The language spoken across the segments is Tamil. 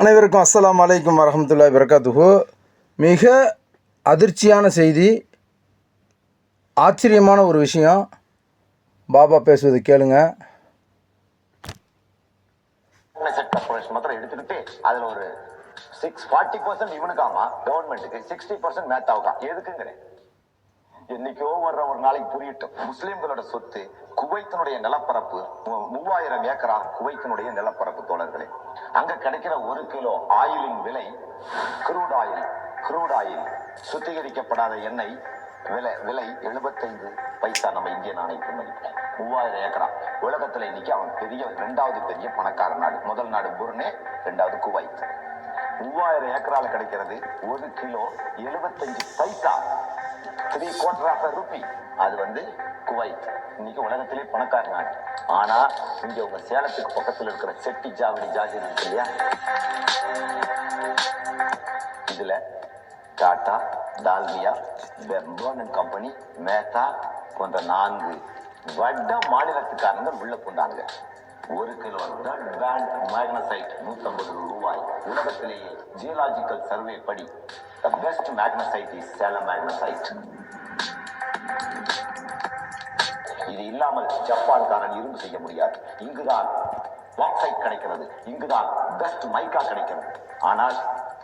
அனைவருக்கும் அஸ்ஸலாமு அலைக்கும் வரஹமத்துல்லாஹி வரகாத்துஹு மிக அதிர்ச்சியான செய்தி ஆச்சரியமான ஒரு விஷயம். பாபா பேசுவது கேளுங்க. செட் கார்பரேஷன் மாத்திரம் எடுத்துக்கிட்டு அதில் ஒரு சிக்ஸ் ஃபார்ட்டி பர்சன்ட் இவனுக்காமா? கவர்மெண்ட்டுக்கு சிக்ஸ்டி பர்சன்ட் மேத்தாவுக்கா? எதுக்குங்கிறேன். என்னைக்கோ வர்ற ஒரு நாளைக்கு புரியட்டும். முஸ்லீம்களோட சொத்து குவைத்தினுடைய நிலப்பரப்பு மூவாயிரம் ஏக்கரா குவைத்தினுடைய நிலப்பரப்பு தோழர்களே. அங்க கிடைக்கிற ஒரு கிலோ ஆயிலின் விலை குரூட் ஆயில் குரூட் ஆயில் சுத்திகரிக்கப்படாத எண்ணெய் விலை விலை எழுபத்தைந்து பைசா நம்ம இந்திய நாணயத்தின் மதிப்பு மூவாயிரம் ஏக்கரா. உலகத்துல இன்னைக்கு அவன் பெரிய ரெண்டாவது பெரிய பணக்கார நாடு. முதல் நாடு புர்னே ரெண்டாவது குவைத். மூவாயிரம் ஏக்கரால கிடைக்கிறது ஒரு கிலோ எழுபத்தஞ்சு paisa. Three quarter of rupee அது வந்து குவைத். இன்னைக்கு உலகத்திலே பணக்கார நாடு. ஆனா இங்க உங்க சேலத்துக்கு பக்கத்துல இருக்கிற செட்டி ஜாவடி ஜாஜி இருக்கு இல்லையா? இதுல டாடா டால்மியா பெர்பர்ன் கம்பெனி மேத்தா போன்ற நான்கு வட மாநிலத்துக்காரங்க உள்ள போனாங்க ஒரு கிலோ பேண்ட் மேக்னசைட் நூத்தம்பது ரூபாய். உலகத்திலேயே ஜியலாஜிக்கல் சர்வே படி the best magnesite is Salem magnesite இது இல்லாமல் ஜப்பான்காரன் இரும்பு செய்ய முடியாது. இங்குதான் பாக்சைட் கிடைக்கிறது. இங்குதான் பெஸ்ட் மைக்கா கிடைக்கிறது. ஆனால்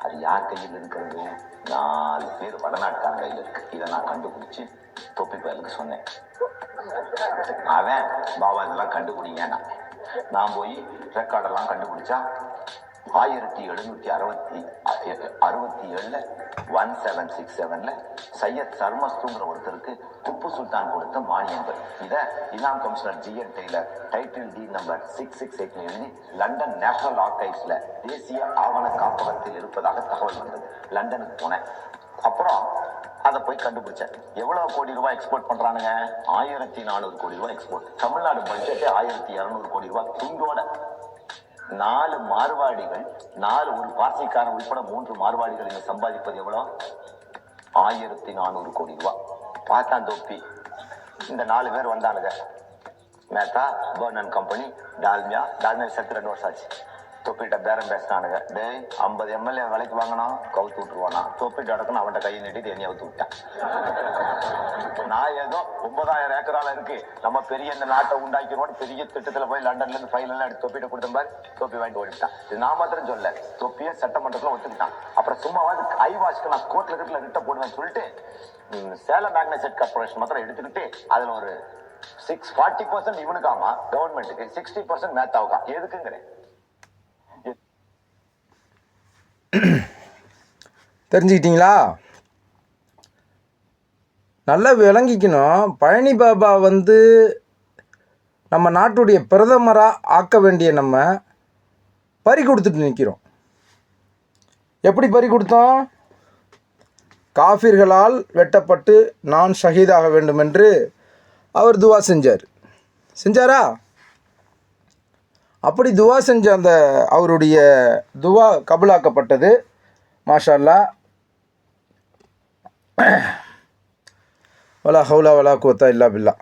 அது யார் கையில் இருக்கிறது? நாலு பேர் வடநாட்டுக்காரன் கையில் இருக்கு. இதை நான் கண்டுபிடிச்சு தொப்பி பயலுக்கு சொன்னேன். அவன் பாபா இதெல்லாம் கண்டுபிடிங்கன்னா நான் போய் ரெக்கார்டெல்லாம் கண்டுபிடிச்சா ஆயிரத்தி எழுநூத்தி அறுபத்தி அறுபத்தி ஏழுல ஒன் செவன் சிக்ஸ் செவன்ல சையத் சர்மஸ்துங்கிற ஒருத்தருக்கு திப்பு சுல்தான் கொடுத்த மானியங்கள். இதை Ilam commissioner G N Taylor title D number six six எயிட்ல எழுதி லண்டன் நேஷனல் ஆர்கைவ்ஸ்ல தேசிய ஆவண காப்பகத்தில் இருப்பதாக தகவல் வந்தது. லண்டனுக்கு போனேன். அப்புறம் அதை போய் கண்டுபிடிச்சேன் எவ்வளவு கோடி ரூபாய் எக்ஸ்போர்ட் பண்றானுங்க? ஆயிரத்தி நானூறு கோடி ரூபாய் எக்ஸ்போர்ட் தமிழ்நாடு பட்ஜெட்டே ஆயிரத்தி இரநூறு கோடி ரூபாய். துண்டோட நாலு மார்வாடிகள் நாலு ஒரு பாசிக்காரன் உட்பட மூன்று மார்வாடிகள் இங்க சம்பாதிப்பது எவ்வளோ ஆயிரத்தி நானூறு கோடி ரூபாய். பார்த்தான் தொப்பி இந்த நாலு பேர் வந்தானுங்க. மேத்தா பர்னன் கம்பெனி டால்மியா டால்மியா செத்து ரெண்டு வருஷம் ஆச்சு. தொப்பிட்ட பேரம் பேசினானுங்க டேய் ஐம்பது எம்எல்ஏ விலைக்கு வாங்கினா கவுத்து விட்டுருவானா? தொப்பிட்டு அடக்கணும் அவன்கிட்ட கையை நீட்டிட்டு என்னைய அவுத்து விட்டான். நான் ஏதோ ஒன்பதாயிரம் ஏக்கரால இருக்கு. நம்ம பெரிய இந்த நாட்டை உண்டாக்கிறோம் பெரிய திட்டத்துல போய் லண்டன்ல இருந்து ஃபைல் எல்லாம் எடுத்து தொப்பிட்டு கொடுத்த மாதிரி தொப்பி வாங்கிட்டு ஓடிவிட்டான். இது நான் மாத்திரம் சொல்ல தொப்பியை சட்டமன்றத்துல ஒத்துக்கிட்டான். அப்புறம் சும்மாவது ஐ வாஷ்க்கு நான் கோர்ட்ல கிட்ட ரிட்ட போடுவேன்னு சொல்லிட்டு சேலம் மேக்னசைட் கார்பரேஷன் மாத்திரம் எடுத்துக்கிட்டு அதுல ஒரு சிக்ஸ் ஃபார்ட்டி பர்சன்ட் இவனுக்காமா கவர்மெண்ட்டுக்கு சிக்ஸ்டி பர்சன்ட் மேத்தாவுக்கா எதுக்குங்கிறேன்? தெரிஞ்சுக்கிட்டீங்களா? நல்லா விளங்கிக்கணும். பழனி பாபா வந்து நம்ம நாட்டுடைய பிரதமராக ஆக்க வேண்டிய நம்ம பறி கொடுத்துட்டு நிற்கிறோம் எப்படி பறி கொடுத்தோம்? காஃபிர்களால் வெட்டப்பட்டு நான் ஷஹீதாக வேண்டும் என்று அவர் துவா செஞ்சார். செஞ்சாரா? அப்படி துவா செஞ்ச அந்த அவருடைய துவா கபுலாக்கப்பட்டது. மாஷல்லா. வலா ஹவுலா வலா கோத்தா இல்லா பில்லா.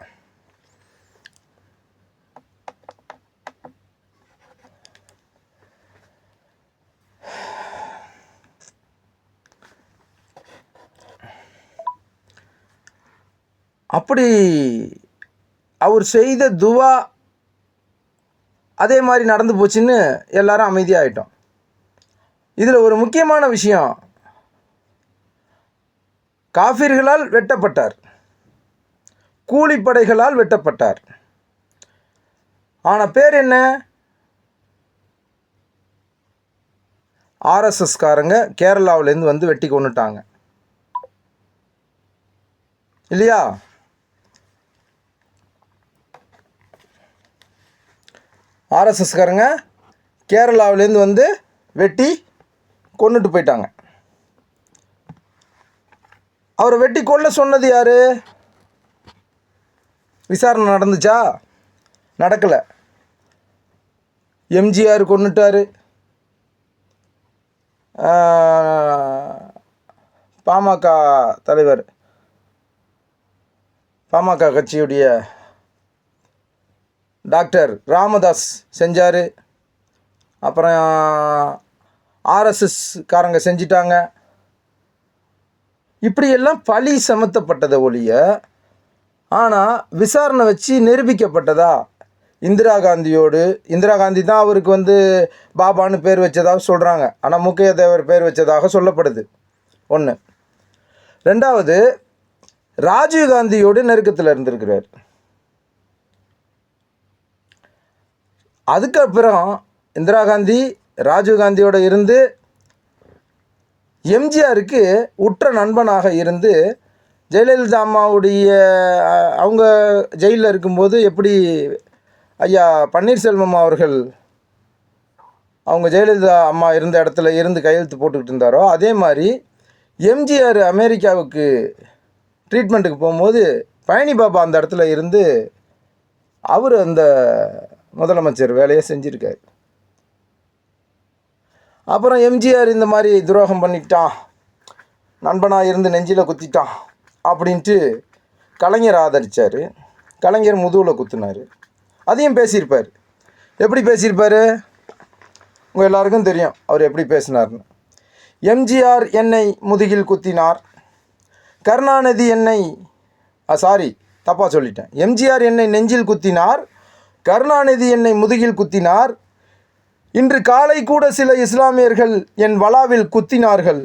அப்படி அவர் செய்த துவா அதே மாதிரி நடந்து போச்சுன்னு எல்லாரும் அமைதியாகிட்டோம் இதில் ஒரு முக்கியமான விஷயம் காஃபிர்களால் வெட்டப்பட்டார். கூலிப்படைகளால் வெட்டப்பட்டார். ஆனால் பேர் என்ன? ஆர்எஸ்எஸ்காரங்க கேரளாவிலேருந்து வந்து வெட்டி கொண்டுட்டாங்க. இல்லையா? ஆர்எஸ்எஸ்காரங்க கேரளாவிலேருந்து வந்து வெட்டி கொண்டுட்டு போயிட்டாங்க. அவரை வெட்டி கொள்ள சொன்னது யார்? விசாரணை நடந்துச்சா? நடக்கலை. எம்ஜிஆர் கொண்டுட்டார் பாமக தலைவர். பாமக கட்சியுடைய டாக்டர் ராமதாஸ் செஞ்சார். அப்புறம் ஆர்எஸ்எஸ் காரங்க செஞ்சிட்டாங்க. இப்படியெல்லாம் பழி சமத்தப்பட்டதை ஒழிய ஆனால் விசாரணை வச்சு நிரூபிக்கப்பட்டதா? இந்திரா காந்தியோடு இந்திரா காந்தி தான் அவருக்கு வந்து பாபான்னு பேர் வச்சதாக சொல்கிறாங்க ஆனால் முக்கிய தேவர் பேர் வச்சதாக சொல்லப்படுது. ஒன்று ரெண்டாவது ராஜீவ் காந்தியோடு நெருக்கத்தில் இருந்திருக்கிறார். அதுக்கப்புறம் இந்திரா காந்தி ராஜீவ்காந்தியோட இருந்து எம்ஜிஆருக்கு உற்ற நண்பனாக இருந்து ஜெயலலிதா அம்மாவுடைய அவங்க ஜெயிலில் இருக்கும்போது எப்படி ஐயா பன்னீர்செல்வம் அவர்கள் அவங்க ஜெயலலிதா அம்மா இருந்த இடத்துல இருந்து கையெழுத்து போட்டுக்கிட்டு இருந்தாரோ அதே மாதிரி எம்ஜிஆர் அமெரிக்காவுக்கு ட்ரீட்மெண்ட்டுக்கு போகும்போது பழனி பாபா அந்த இடத்துல இருந்து அவர் அந்த முதலமைச்சர் வேலையை செஞ்சுருக்காரு. அப்புறம் எம்ஜிஆர் இந்த மாதிரி துரோகம் பண்ணிட்டான். நண்பனாக இருந்து நெஞ்சில் குத்திட்டான் அப்படின்ட்டு கலைஞர் ஆதரிச்சார். கலைஞர் முதுகில் குத்துனார். அதையும் பேசியிருப்பார். எப்படி பேசியிருப்பார்? உங்கள் எல்லாருக்கும் தெரியும் அவர் எப்படி பேசினார்னு எம்ஜிஆர் என்னை முதுகில் குத்தினார். கருணாநிதி என்னை சாரி தப்பாக சொல்லிட்டேன். எம்ஜிஆர் என்னை நெஞ்சில் குத்தினார். கருணாநிதி என்னை முதுகில் குத்தினார். இன்று காலை கூட சில இஸ்லாமியர்கள் என் வளாவில் குத்தினார்கள்.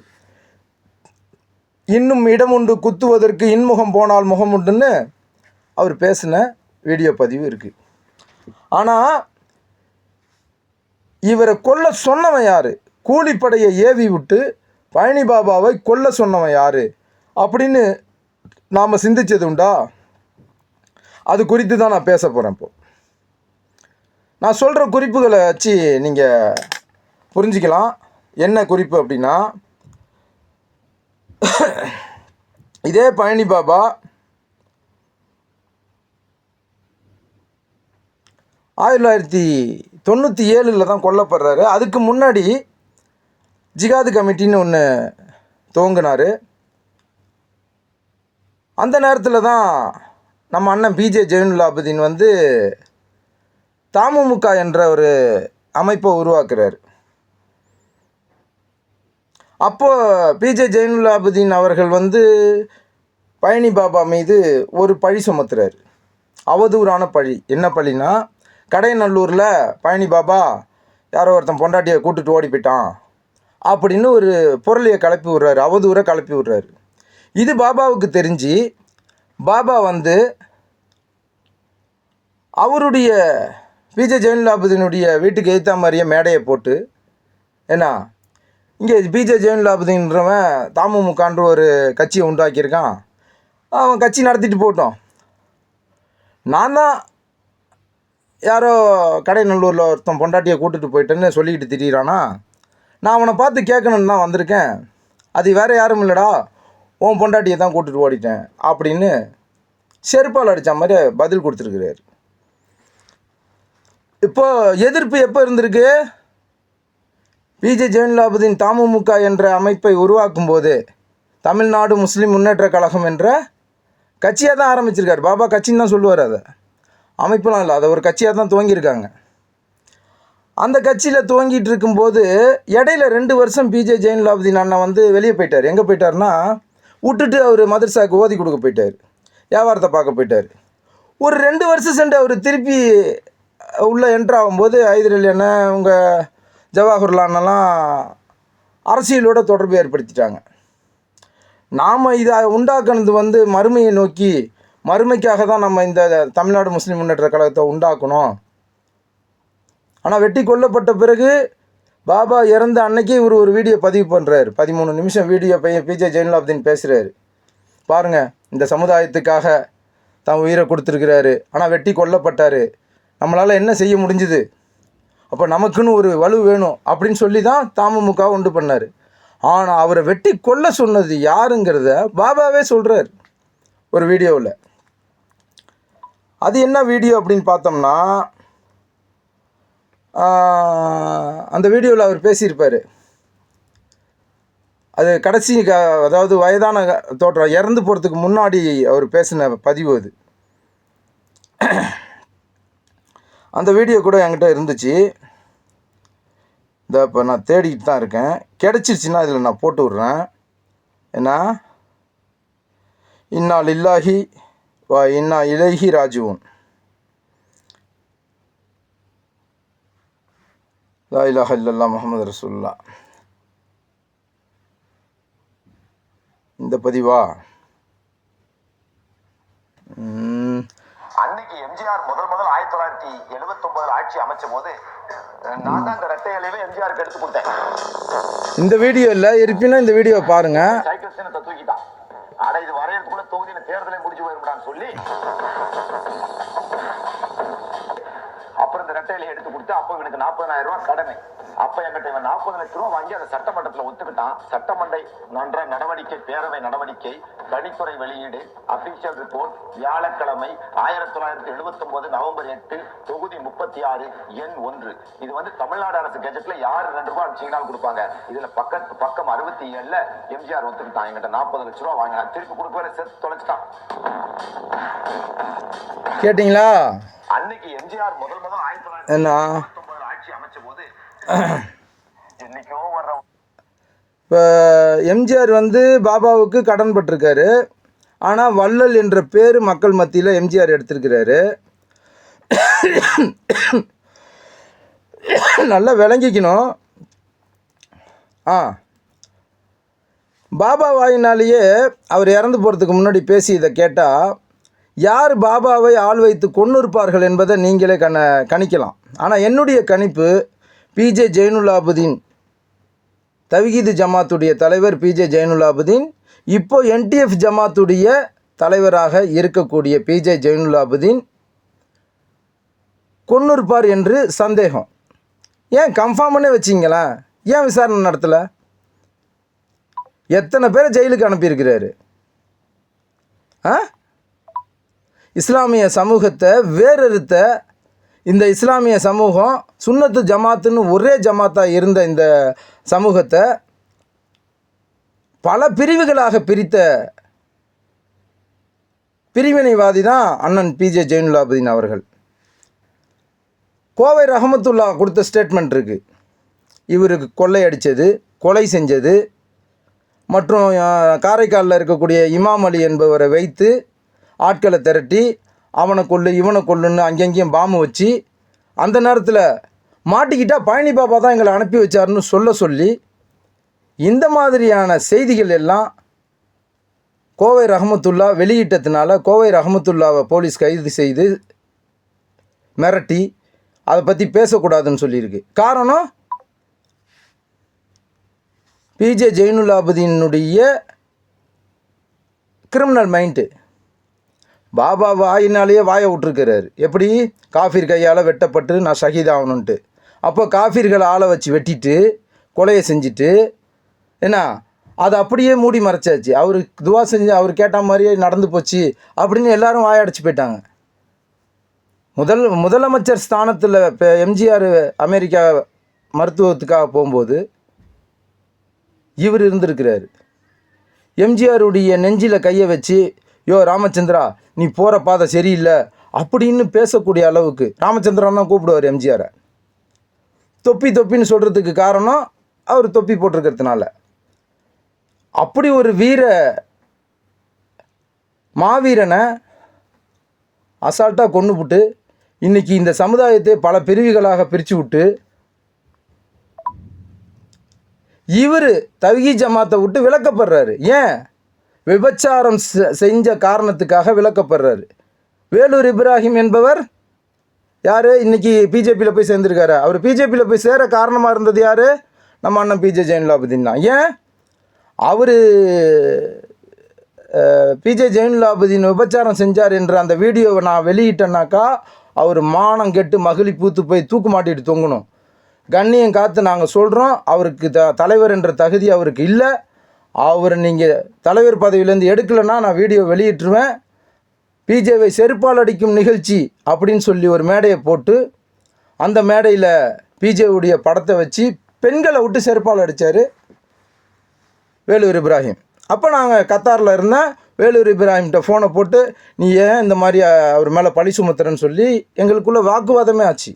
இன்னும் இடம் உண்டு குத்துவதற்கு இன்முகம் போனால் முகம் உண்டுன்னு அவர் பேசின வீடியோ பதிவு இருக்குது ஆனால் இவரை கொல்ல சொன்னவன் யார்? கூலிப்படையை ஏவி விட்டு பழனி பாபாவை கொல்ல சொன்னவன் யார்? அப்படின்னு நாம் சிந்திச்சது உண்டா? அது குறித்து தான் நான் பேச போகிறேன் இப்போது நான் சொல்கிற குறிப்புகளை வச்சு நீங்கள் புரிஞ்சிக்கலாம். என்ன குறிப்பு அப்படின்னா இதே பழனி பாபா ஆயிரத்தி தொள்ளாயிரத்தி தொண்ணூற்றி ஏழில் தான் கொல்லப்படுறாரு. அதுக்கு முன்னாடி ஜிகாது கமிட்டின்னு ஒன்று துவங்கினார். அந்த நேரத்தில் தான் நம்ம அண்ணன் பிஜே ஜெயினுல்லாபுதீன் வந்து தமுமுக என்ற ஒரு அமைப்பை உருவாக்குறார். அப்போது பிஜே ஜெயினுலாபுதீன் அவர்கள் வந்து பழனி பாபா மீது ஒரு பழி சுமத்துறாரு. அவதூறான பழி. என்ன பழினா கடையநல்லூரில் பழனி பாபா யாரோ ஒருத்தன் பொண்டாட்டியை கூட்டுட்டு ஓடி போயிட்டான் அப்படின்னு ஒரு பொருளையை கிளப்பி விட்றாரு. அவதூறை கிளப்பி விட்றாரு. இது பாபாவுக்கு தெரிஞ்சு பாபா வந்து அவருடைய பிஜே ஜெயலலிதாபதியினுடைய வீட்டுக்கு எய்த்தா மாதிரியே மேடையை போட்டு ஏன்னா இங்கே பிஜே ஜெயலலிதாபதின்றவன் தாமுமுகான்ற ஒரு கட்சியை உண்டாக்கியிருக்கான். அவன் கட்சி நடத்திட்டு போட்டோம். நான் தான் யாரோ கடைநல்லூரில் ஒருத்தன் பொண்டாட்டியை கூட்டுட்டு போயிட்டேன்னு சொல்லிக்கிட்டு திரியிறானா? நான் அவனை பார்த்து கேட்கணுன்னு தான் வந்திருக்கேன். அது வேறு யாரும் இல்லைடா உன் பொண்டாட்டியை தான் கூட்டுட்டு ஓடிட்டேன் அப்படின்னு செருப்பால் அடித்த மாதிரி பதில் கொடுத்துருக்குறாரு. இப்போது எதிர்ப்பு எப்போ இருந்திருக்கு? பிஜே ஜெயலலிதாபதியின் தமுமுக என்ற அமைப்பை உருவாக்கும் போது தமிழ்நாடு முஸ்லீம் முன்னேற்ற கழகம் என்ற கட்சியாக தான் ஆரம்பிச்சிருக்காரு. பாபா கட்சின்னு தான் சொல்லுவார் அதை. அமைப்பெலாம் இல்லை. அதை ஒரு கட்சியாக தான் துவங்கியிருக்காங்க. அந்த கட்சியில் துவங்கிட்டு இருக்கும்போது இடையில ரெண்டு வருஷம் பிஜே ஜெயலலிதாபதியின் அண்ணன் வந்து வெளியே போயிட்டார். எங்கே போயிட்டாருன்னா விட்டுட்டு அவர் மதர்சாவுக்கு ஓதி கொடுக்க போயிட்டார். வியாபாரத்தை பார்க்க போயிட்டார். ஒரு ரெண்டு வருஷம் சென்று அவர் திருப்பி உள்ளே என்ட்ரு ஆகும்போது ஹைதர் அலி அண்ணன் உங்கள் ஜவாஹர்லால் அண்ணெல்லாம் அரசியலோட தொடர்பு ஏற்படுத்திட்டாங்க. நாம் இதை உண்டாக்குனது வந்து மறுமையை நோக்கி மறுமைக்காக தான் நம்ம இந்த தமிழ்நாடு முஸ்லீம் முன்னேற்ற கழகத்தை உண்டாக்கணும். ஆனால் வெட்டி கொல்லப்பட்ட பிறகு பாபா இறந்த அன்னைக்கே இவர் ஒரு வீடியோ பதிவு பண்ணுறாரு பதிமூணு நிமிஷம் வீடியோ பையன் பிஜே ஜெயின்லாப்தீன் பேசுகிறாரு பாருங்கள் இந்த சமுதாயத்துக்காக தான் உயிரை கொடுத்துருக்கிறாரு. ஆனால் வெட்டி கொல்லப்பட்டார். நம்மளால் என்ன செய்ய முடிஞ்சுது? அப்போ நமக்குன்னு ஒரு வலு வேணும் அப்படின்னு சொல்லி தான் தாமமுக உண்டு பண்ணார். ஆனால் அவரை வெட்டி கொல்ல சொன்னது யாருங்கிறத பாபாவே சொல்கிறார் ஒரு வீடியோவில். அது என்ன வீடியோ அப்படின்னு பார்த்தோம்னா அந்த வீடியோவில் அவர் பேசியிருப்பார். அது கடைசி க அதாவது வயதான க- தோற்றம் இறந்து போகிறதுக்கு முன்னாடி அவர் பேசின பதிவு அது. அந்த வீடியோ கூட என்கிட்ட இருந்துச்சு. இந்த இப்போ நான் தேடிக்கிட்டு தான் இருக்கேன். கிடச்சிருச்சுன்னா இதில் நான் போட்டு விட்றேன். ஏன்னா இன்னால் இல்லாஹி வா இன்னா இலகி ராஜுவும் லா இலாஹ இல்லல்லா முகமது ரசூல்லா இந்த பதிவா? அன்னைக்கு எம்ஜிஆர் முதல் தொள்ளாயிரத்தி எழுபத்தி ஒன்பதுல ஆட்சி அமைச்ச போது நான் தான் இந்த ரெட்டை இலையில எம்ஜிஆருக்கு எடுத்து கொடுத்தேன். இந்த வீடியோ இல்லை இருப்பினும் இந்த வீடியோவை பாருங்கள் சைக்கிள் சின்னத்தை தூக்கிட்டான். அட இது வரையறதுக்குள்ள தொகுதியில தேர்தலே முடிஞ்சு போயிருந்தான்னு சொல்லி அப்புறம் இந்த ரெட்டையில எடுத்து கொடுத்து அப்ப இவனுக்கு நாற்பதாயிரம் ரூபாய் கடமை அப்ப என்கிட்ட இவன் நாற்பது லட்சம் ரூபாய் வாங்கி அதை சட்டமன்றத்துல ஒத்துக்கிட்டான். சட்டமன்ற நன்ற நடவடிக்கை பேரவை நடவடிக்கை கணித்துறை வெளியீடு அபிஷியல் ரிப்போர்ட் வியாழக்கிழமை ஆயிரத்தி தொள்ளாயிரத்தி எழுபத்தி ஒன்பது நவம்பர் எட்டு தொகுதி முப்பத்தி ஆறு எண் ஒன்று. இது வந்து தமிழ்நாடு அரசு கெஜெட்ல யாரு ரெண்டு ரூபாய் அடிச்சீங்கன்னாலும் கொடுப்பாங்க? இதுல பக்கத்து பக்கம் அறுபத்தி ஏழுல எம்ஜிஆர் ஒத்துக்கிட்டான். என்கிட்ட நாற்பது லட்சம் ரூபாய் வாங்கினான். திருப்பி கொடுக்கவே செத்து தொலைச்சிட்டான். கேட்டிங்களா? அன்னைக்கு எம்ஜிஆர் முதல் முதல் ஆயிரத்தி தொள்ளாயிரத்தி ஆட்சி அமைச்ச போது இப்போ எம்ஜிஆர் வந்து பாபாவுக்கு கடன் பட்டிருக்காரு. ஆனால் வள்ளல் என்ற பேர் மக்கள் மத்தியில் எம்ஜிஆர் எடுத்திருக்கிறாரு. நல்லா விளங்கிக்கணும். ஆ. பாபா வாயினாலேயே அவர் இறந்து போகிறதுக்கு முன்னாடி பேசி இதை கேட்டால் யார் பாபாவை ஆள் வைத்து கொன்னிருப்பார்கள் என்பதை நீங்களே கண கணிக்கலாம். ஆனால் என்னுடைய கணிப்பு பிஜே ஜெயினுல்லாபுதீன். தவிகீது ஜமாத்துடைய தலைவர் பிஜே ஜெயினுல்லாபுதீன். இப்போ என்டிஎஃப் ஜமாத்துடைய தலைவராக இருக்கக்கூடிய பிஜே ஜெயினுல்லாபுதீன். கொன்னிருப்பார் என்று சந்தேகம். ஏன் கன்ஃபார்ம் பண்ணே வச்சிங்களேன் ஏன் விசாரணை நடத்தலை? எத்தனை பேரை ஜெயிலுக்கு அனுப்பியிருக்கிறாரு? ஆ? இஸ்லாமிய சமூகத்தை வேறறுத்த இந்த இஸ்லாமிய சமூகம் சுன்னத்து ஜமாத்துன்னு ஒரே ஜமாத்தாக இருந்த இந்த சமூகத்தை பல பிரிவுகளாக பிரித்த பிரிவினைவாதி தான் அண்ணன் பிஜே ஜெயினுலாபுதீன் அவர்கள். கோவை ரஹமத்துல்லா கொடுத்த ஸ்டேட்மெண்ட் இருக்குது இவருக்கு கொள்ளையடித்தது கொலை செஞ்சது மற்றும் காரைக்காலில் இருக்கக்கூடிய இமாம் அலி என்பவரை வைத்து ஆட்களை திரட்டி அவனை கொல்லு இவனை கொல்லுன்னு அங்கங்கேயும் பாம்பு வச்சு அந்த நேரத்தில் மாட்டிக்கிட்டால் பழனி பாபா தான் எங்களை அனுப்பி வச்சாருன்னு சொல்ல சொல்லி இந்த மாதிரியான செய்திகள் எல்லாம் கோவை ரஹமத்துல்லா வெளியிட்டதுனால கோவை ரஹமத்துல்லாவை போலீஸ் கைது செய்து மிரட்டி அதை பற்றி பேசக்கூடாதுன்னு சொல்லியிருக்கு. காரணம்? பிஜே ஜெயினுல்லாபுதீனுடைய கிரிமினல் மைண்டு பாபா வாயினாலேயே வாயை விட்டுருக்கிறாரு. எப்படி? காஃபீர் கையால் வெட்டப்பட்டு நான் சகிதாகணுன்ட்டு ஆகணுன்ட்டு அப்போ காஃபீர்களை ஆளை வச்சு வெட்டிட்டு கொலையை செஞ்சுட்டு என்ன? அதை அப்படியே மூடி மறைச்சாச்சு. அவர் துவா செஞ்சு அவர் கேட்ட மாதிரியே நடந்து போச்சு அப்படின்னு எல்லாரும் வாயடைச்சு போயிட்டாங்க. முதல் முதலமைச்சர் ஸ்தானத்தில் இப்போ எம்ஜிஆர் அமெரிக்கா மருத்துவத்துக்காக போகும்போது இவர் இருந்திருக்கிறார். எம்ஜிஆருடைய நெஞ்சில் கையை வச்சு யோ ராமச்சந்திரா நீ போகிற பாதை சரியில்லை அப்படின்னு பேசக்கூடிய அளவுக்கு ராமச்சந்திரன் தான் கூப்பிடுவார் எம்ஜிஆரை. தொப்பி தொப்பின்னு சொல்கிறதுக்கு காரணம் அவர் தொப்பி போட்டிருக்கிறதுனால. அப்படி ஒரு வீர மாவீரனை அசால்ட்டாக கொண்டுபுட்டு இன்றைக்கி இந்த சமுதாயத்தை பல பிரிவுகளாக பிரித்து விட்டு இவர் தவிகி ஜமாத்தை விட்டு விளக்கப்படுறாரு ஏன்? விபச்சாரம் செ- செஞ்ச காரணத்துக்காக விளக்கப்படுறாரு. வேலூர் இப்ராஹிம் என்பவர் யார்? இன்னைக்கு பிஜேபியில் போய் சேர்ந்துருக்காரு. அவர் பிஜேபியில் போய் சேர காரணமாக இருந்தது யார்? நம்ம அண்ணன் பிஜே ஜெயின்லாபுதீன் தான். ஏன்? அவர் பிஜே ஜெயின்லாபுதீன் விபச்சாரம் செஞ்சார் என்ற அந்த வீடியோவை நான் வெளியிட்டேன்னாக்கா அவர் மானம் கெட்டு மகிழி பூத்து போய் தூக்கு மாட்டிட்டு தொங்கணும். கண்ணியம் காத்து நாங்கள் சொல்கிறோம் அவருக்கு த தலைவர் என்ற தகுதி அவருக்கு இல்லை. அவரை நீங்கள் தலைவர் பதவியிலேருந்து எடுக்கலைன்னா நான் வீடியோ வெளியிட்டுருவேன். பிஜேவை செருப்பால் அடிக்கும் நிகழ்ச்சி அப்படின்னு சொல்லி ஒரு மேடையை போட்டு அந்த மேடையில் பிஜேவுடைய படத்தை வச்சு பெண்களை விட்டு செருப்பால் அடித்தார் வேலூர் இப்ராஹிம். அப்போ நாங்கள் கத்தாரில் இருந்தேன் வேலூர் இப்ராஹிம்கிட்ட ஃபோனை போட்டு நீ ஏன் இந்த மாதிரி அவர் மேலே பழி சுமத்துறன்னு சொல்லி எங்களுக்குள்ளே வாக்குவாதமே ஆச்சு.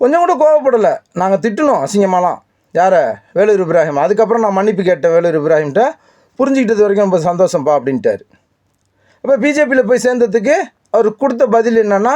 கொஞ்சம் கூட கோவப்படலை. நாங்கள் திட்டினோம் அசிங்கமாலாம். யாரை? வேலூர் இப்ராஹிம். அதுக்கப்புறம் நான் மன்னிப்பு கேட்டேன் வேலூர் இப்ராஹிம்கிட்ட புரிஞ்சுக்கிட்டது வரைக்கும் ரொம்ப சந்தோஷம்ப்பா அப்படின்ட்டார். அப்போ பிஜேபியில் போய் சேர்ந்ததுக்கு அவர் கொடுத்த பதில் என்னென்னா